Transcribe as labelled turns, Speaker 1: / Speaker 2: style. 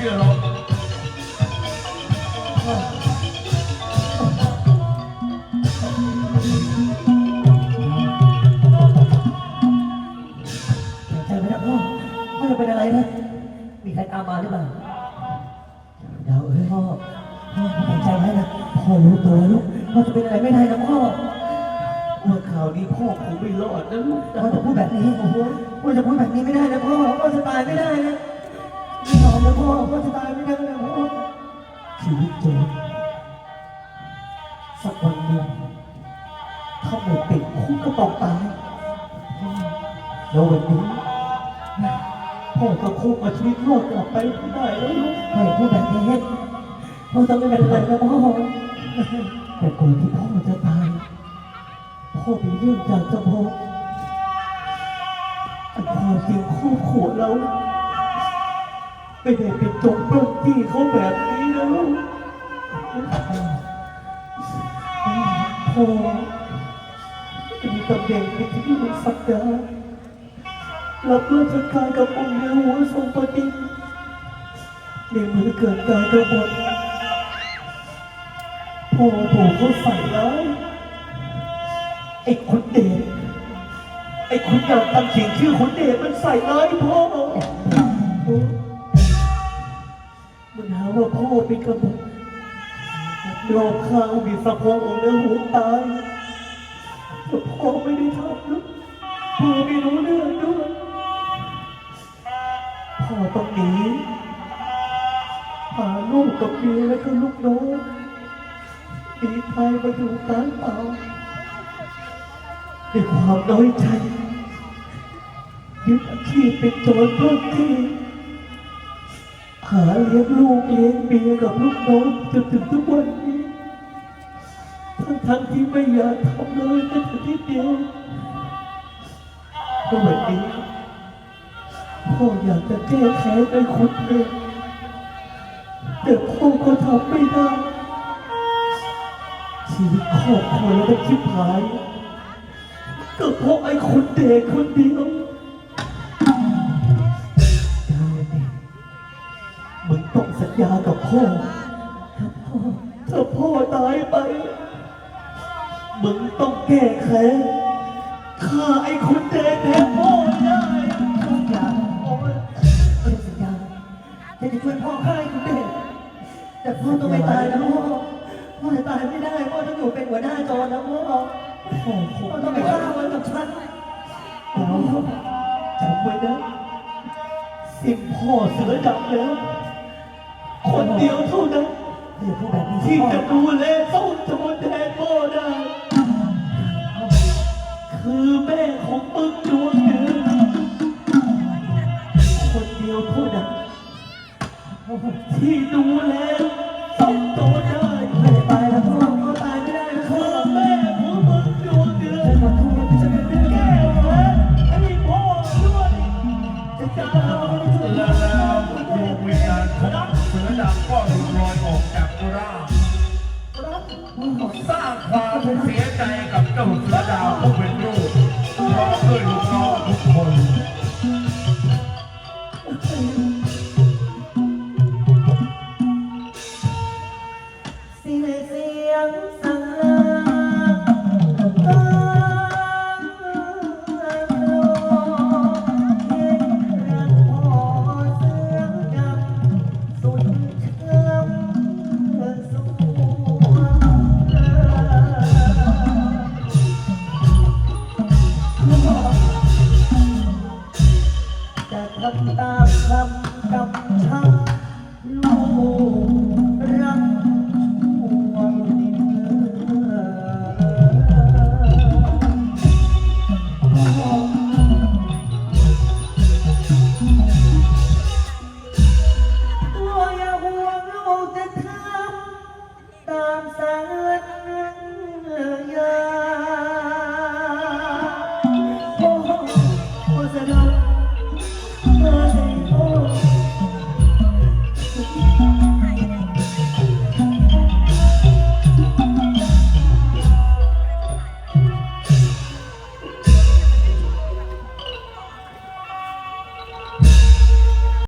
Speaker 1: เชื่อเรา
Speaker 2: ใจไหมนะพ่อพ่อจะเป็นอะไรนะ มีใครตามมาหรือเปล่าเดาวเอ้ยพ่อ พ่อเห็นใจไหมนะ พ่อรู้ตัวล้วลูกพ่อจะเป็นอะไรไม่ได้นะพ่อ
Speaker 1: ว่าข่าวนี้พ่อคงไม่รอดนะลูก
Speaker 2: พ่อจะพูดแบบนี้โอ้โหพ่อจะพูดแบบนี้ไม่ได้นะพ่อพ่อจะตายไม่ได้นะ จะตายไม่ได้นะพ่อ
Speaker 1: ชีวิตโจรสักวันหนึ่งถ้าไม่ติดคุกก็ต้องตายแล้ววันนี้พ่อก็คงเอาชีวิตรอดกลับไปไม่ได้แล้วลูก
Speaker 2: พ่ออย่าพูดแบบนี้พ่อจะไม่เป็นอะไรนะพ่อ
Speaker 1: แต่ก่อนที่พ่อจะตายพ่อมีเรื่องอยากจะบอกแต่ความจริงครอบครัวเรา ไม่ได้เป็นจงปล้นจี้เขาแบบนี้นะลูกพ่อมีตำแหน่งเป็นที่ปรึกษารับราชการกับองค์เหนือหัวทรงประดิในเมื่อเกิดการกระบฏพ่อถูกเขาใส่ร้ายไอ้คนเดชไอ้คนอยากทำเสียงชื่อคนเดชมันใส่ร้ายพ่อ ว่าพ่อเป็นกบฏรอบข้างมีสะโพกองค์เนื้อหูตายแต่พ่อไม่ได้ทำลูกพ่อไม่รู้เรื่องด้วยพ่อต้องหนีพาลูกกับเมียและก็ลูกน้องหนีตายมาอยู่กลางป่าด้วยความน้อยใจยึดอาชีพเป็นโจรเพิ่มที่ หาเลี้ยงลูกเลี้ยงเมียกับลูกน้องจนถึงทุกวันนี้ทั้งทั้งๆที่ไม่อยากทำเลยแม้แต่นิดเดียวก็วันนี้พ่ออยากจะแก้แค้นไอ้คนเดียแต่พ่อก็ทำไม่ได้ชีวิตครอบครัวเราได้ชิบหายก็เพราะไอ้คนเด็กคนเดียว ญญากับพ่อ
Speaker 2: ครับพ่อ
Speaker 1: ถ้าพ่อตายไป มึงต้องแก้แค้นฆ่าไอ้คนเด็กแทนพ่อได้
Speaker 2: สัญญาพ่อจะสัญญาจะจะช่วยพ่อฆ่าไอ้คุณเดชแต่พ่อต้องไม่ตายนะพ่อพ่อจะตายไม่ได้พ่อต้องอยู่เป็นหัวหน้าโจรนะพ่อ
Speaker 1: พ่อค
Speaker 2: พ่
Speaker 1: ง
Speaker 2: อต้องไปฆ่ามันกับฉัน
Speaker 1: ดาวจำไว้นะสิ้นพ่อเสือดำแล้ว คนเดียวเท่านั้น
Speaker 2: อย่าพูดแบบนี้
Speaker 1: ที่
Speaker 2: พ่อ
Speaker 1: จะดูแลเต้าโจรแทนพ่อได้ คือแม่ของมึงดวงเดือนคนเดียวเท่านั้นที่ดูแลเต้าโจร ควา
Speaker 2: มเสียใจกับเจ้าสุดาวผู้เป็นลู
Speaker 1: ก
Speaker 2: พร้
Speaker 1: อมด้ว
Speaker 2: ลู ตาม
Speaker 1: คำกำชับลูกรักห่ว
Speaker 3: งดินตัวอย่าห่วงลูกจะทำตามสัญญาโอ้โหโอ้สะดุด